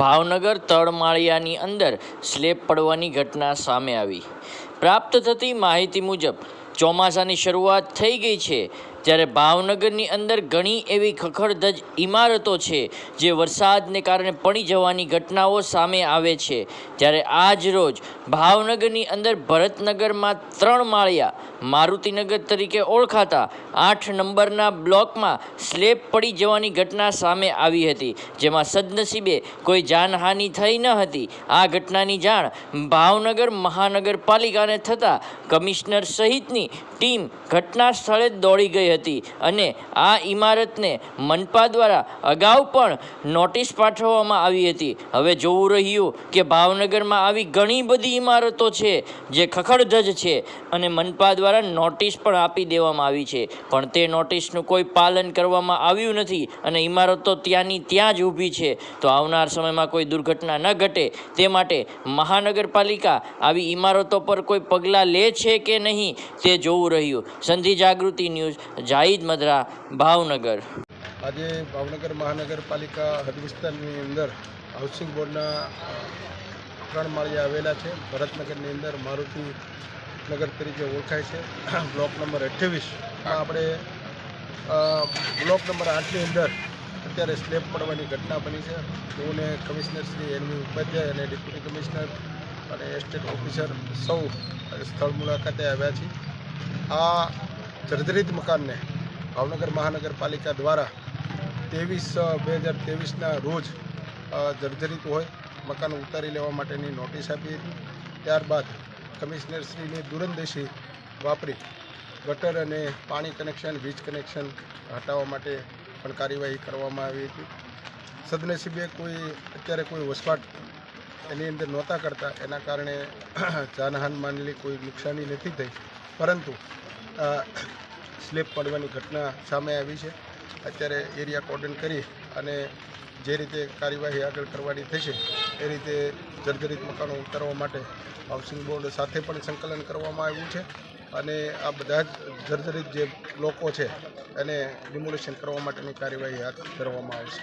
ભાવનગર તળમાળિયાની અંદર સ્લેબ પડવાની ઘટના સામે આવી. પ્રાપ્ત થતી માહિતી મુજબ, ચોમાસાની શરૂઆત થઈ ગઈ છે. ત્યારે ભાવનગરની અંદર ઘણી એવી ખખડધજ ઇમારતો છે જે વરસાદને કારણે પડી જવાની ઘટનાઓ સામે આવે છે. ત્યારે આજ રોજ ભાવનગરની અંદર ભરતનગરમાં ત્રણ માળિયા મારુતિનગર તરીકે ઓળખાતા આઠ નંબરના બ્લોકમાં સ્લેબ પડી જવાની ઘટના સામે આવી હતી, જેમાં સદનસીબે કોઈ જાનહાનિ થઈ ન હતી. આ ઘટનાની જાણ ભાવનગર મહાનગરપાલિકાને થતાં કમિશનર સહિતની ટીમ ઘટના સ્થળે દોડી ગઈ હતી અને આ ઇમારતને મનપા દ્વારા અગાઉ પણ નોટિસ પાઠવવામાં આવી હતી. હવે જોવું રહ્યું કે ભાવનગરમાં આવી ઘણી બધી ઇમારતો છે જે ખખડધજ છે અને મનપા દ્વારા નોટિસ પણ આપી દેવામાં આવી છે. પણ તે નોટિસનું કોઈ પાલન કરવામાં આવ્યું નથી અને ઇમારતો ત્યાંની ત્યાં જ ઊભી છે. તો આવનાર સમયમાં કોઈ દુર્ઘટના ન ઘટે તે માટે મહાનગરપાલિકા આવી ઇમારતો પર કોઈ પગલાં લે છે કે નહીં તે જોવું રહ્યું. સંધિ જાગૃતિ ન્યૂઝ જાહિદ મદરા, ભાવનગર. આજે ભાવનગર મહાનગરપાલિકા હદ વિસ્તારની અંદર હાઉસિંગ બોર્ડના ત્રણ માળિયા આવેલા છે. ભરતનગરની અંદર મારુતિ નગર તરીકે ઓળખાય છે. બ્લોક નંબર અઠ્યાવીસ આપણે બ્લોક નંબર આઠની અંદર અત્યારે સ્લેબ પડવાની ઘટના બની છે. હું કમિશનર શ્રી એનવી ઉપાધ્યાય અને ડેપ્યુટી કમિશનર અને એસ્ટેટ ઓફિસર સૌ સ્થળ મુલાકાતે આવ્યા છીએ. આ જર્જરિત મકાનને ભાવનગર મહાનગરપાલિકા દ્વારા ત્રેવીસ બે હજાર ત્રેવીસના રોજ જર્જરિત હોય મકાન ઉતારી લેવા માટેની નોટિસ આપી હતી. ત્યારબાદ કમિશનરશ્રીની દૂરંદેશી વાપરી ગટર અને પાણી કનેક્શન, વીજ કનેક્શન હટાવવા માટે પણ કાર્યવાહી કરવામાં આવી હતી. સદનસીબે કોઈ, અત્યારે કોઈ વસવાટ એની અંદર નહોતા કરતા. એના કારણે જાનહાન માનેલી કોઈ નુકસાની નથી થઈ. પરંતુ અ, સ્લેબ પડવાની ઘટના સામે આવી છે. અત્યારે એરિયા કોર્ડન કરી અને જે રીતે કાર્યવાહી આગળ કરવાની થશે એ રીતે જર્જરિત મકાનો ઉતારવા માટે હાઉસિંગ બોર્ડ સાથે પણ સંકલન કરવામાં આવ્યું છે અને આ બધા જ જર્જરિત જે લોકો છે એને ડિમોલિશન કરવા માટેની કાર્યવાહી હાથ ધરવામાં આવશે.